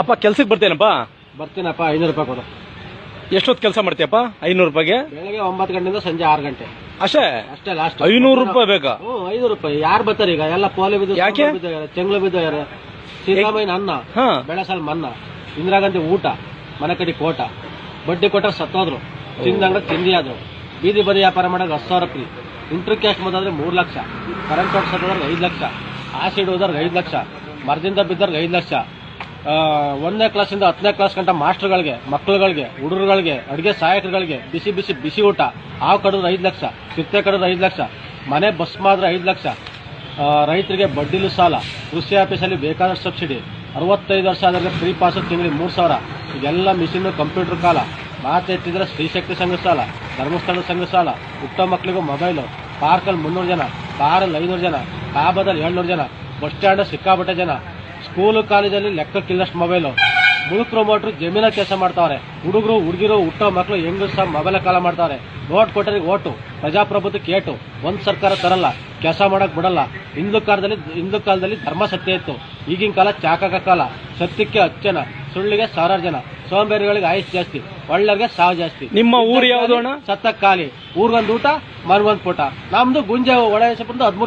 ಅಪ್ಪ ಕೆಲ್ಸಕ್ಕೆ ಬರ್ತೇನಪ್ಪ? ಬರ್ತೀನಪ್ಪ ಐನೂರು ರೂಪಾಯಿ ಕೊಡು. ಎಷ್ಟೊತ್ತು ಕೆಲಸ ಮಾಡ್ತೀಯಪ್ಪ ಐನೂರು ರೂಪಾಯಿಗೆ? ಬೆಳಗ್ಗೆ ಒಂಬತ್ತು ಗಂಟೆಯಿಂದ ಸಂಜೆ ಆರು ಗಂಟೆ. ಅಷ್ಟೇ? ಅಷ್ಟೇ ಲಾಸ್ಟ್ ಐನೂರು ರೂಪಾಯಿ ಬೇಕಾ? ಹ್ಞೂ ಐನೂರು ರೂಪಾಯಿ. ಯಾರು ಬರ್ತಾರೆ ಈಗ? ಎಲ್ಲ ಪೋಲೆ ಬಿದ್ದು ಯಾಕೆ? ಬಿದ್ದಾರೆ ಬಿದ್ದೋಗ್ಯಾರೆ, ಚೆಂಗ್ಳು ಬಿದ್ದೋಗ್ಯಾರೆ ಸಿದ್ದರಾಮಯ್ಯನ ಅನ್ನ ಹಾ. ಬೆಳೆಸಲ್ ಮನ್ನ ಇಂದಿರಾ ಗಾಂಧಿ ಊಟ ಮನೆ ಕಡೆ ಕೋಟ. ಬಡ್ಡಿ ಕೊಟ್ಟ ಸತ್ತೋದ್ರು. ತಿಂದಂಗ ತಿಂಡಿ ಆದ್ರು ಬೀದಿ ಬದಿ ವ್ಯಾಪಾರ ಮಾಡೋದು ಹತ್ತು ಸಾವಿರ ಫ್ರೀ ಇಂಟ್ರ್ ಕ್ಯಾಶ್ ಮೊದಲಾದ್ರೆ ಮೂರು ಲಕ್ಷ. ಕರೆಂಟ್ ಕೊಟ್ಟು ಸತ್ತೋದ್ರಿಗೆ ಐದು ಲಕ್ಷ. ಆಸಿಡ್ ಹೋದವ್ರಿಗೆ ಐದು ಲಕ್ಷ. ಮರದಿಂದ ಬಿದ್ದವ್ರಿಗೆ ಐದು ಲಕ್ಷ. ಒಂದನೇ ಕ್ಲಾಸಿಂದ ಹತ್ತನೇ ಕ್ಲಾಸ್ ಗಂಟ ಮಾಸ್ಟರ್ಗಳಿಗೆ ಮಕ್ಕಳುಗಳಿಗೆ ಹುಡುಗರುಗಳಿಗೆ, ಅಡುಗೆ ಸಹಾಯಕರುಗಳಿಗೆ ಬಿಸಿ ಬಿಸಿ ಬಿಸಿ ಊಟ. ಹಾವು ಕಡಿದ್ರೆ ಐದು ಲಕ್ಷ ಸಿಟ್ಟೆ ಕಡಿದ್ರೆ ಐದು ಲಕ್ಷ, ಮನೆ ಬಸ್ ಮಾಡಿದ್ರೆ ಐದು ಲಕ್ಷ. ರೈತರಿಗೆ ಬಡ್ಡಿಲು ಸಾಲ, ಕೃಷಿ ಆಫೀಸಲ್ಲಿ ಬೇಕಾದಷ್ಟು ಸಬ್ಸಿಡಿ ಅರವತ್ತೈದು ವರ್ಷ ಆದರೆ ಫ್ರೀ ಪಾಸ್ ತಿಂಗಳಿಗೆ ಮೂರು ಸಾವಿರ. ಇದೆಲ್ಲ ಮಿಷಿನ್ ಕಂಪ್ಯೂಟರ್ ಕಾಲ. ಮಾತೆತ್ತಿದ್ರೆ ಸ್ತ್ರೀಶಕ್ತಿ ಸಂಘ ಸಾಲ ಧರ್ಮಸ್ಥಳ ಸಂಘ ಸಾಲ ಪುಟ್ಟ ಮಕ್ಕಳಿಗೂ ಮೊಬೈಲು ಪಾರ್ಕಲ್ಲಿ ಮುನ್ನೂರು ಜನ ಕಾರಲ್ಲಿ ಐನೂರು ಜನ ಕಾಬದಲ್ಲಿ ಏಳ್ನೂರು ಜನ ಬಸ್ ಸ್ಟ್ಯಾಂಡ್ ಸಿಕ್ಕಾಪಟ್ಟೆ ಜನ. ಸ್ಕೂಲು ಕಾಲೇಜಲ್ಲಿ ಲೆಕ್ಕಕ್ಕಿಲ್ಲಷ್ಟು ಮೊಬೈಲು. ಮುಳುಕರು ಮೋಟ್ರು ಜಮೀನ ಕೆಲಸ ಮಾಡ್ತಾವ್ರೆ. ಹುಡುಗರು ಹುಡುಗಿರು ಹುಟ್ಟೋ ಮಕ್ಕಳು ಹೆಂಗು ಸಹ ಮೊಬೈಲ್ ಕಾಲ ಮಾಡ್ತಾವ್ರೆ ನೋಟ್ ಕೊಟ್ಟರೆ ಓಟು ಪ್ರಜಾಪ್ರಭುತ್ವ ಕೇಟು. ಒಂದ್ ಸರ್ಕಾರ ತರಲ್ಲ ಕೆಲಸ ಮಾಡಕ್ ಬಿಡಲ್ಲ. ಹಿಂದೂ ಕಾಲದಲ್ಲಿ ಹಿಂದೂ ಕಾಲದಲ್ಲಿ ಧರ್ಮ ಸತ್ಯ ಇತ್ತು. ಈಗಿನ ಕಾಲ ಚಾಕಕ ಕಾಲ. ಸತ್ಯಕ್ಕೆ ಅಚ್ಚನ ಸುಳ್ಳಿಗೆ ಸಾವಿರಾರು ಜನ. ಸೋಂಬೇರಿಗಳಿಗೆ ಆಯುಷ್ ಜಾಸ್ತಿ ಒಳ್ಳೆಗೆ ಸಾವು ಜಾಸ್ತಿ. ನಿಮ್ಮ ಊರು ಯಾವ್ದು? ಸತ್ತ ಖಾಲಿ ಊರ್ಗೊಂದು ಊಟ ಮನ್ಗೊಂದ್ ಪುಟ. ನಮ್ದು ಗುಂಜೆ ಒಳ ಹದಿಮೂರು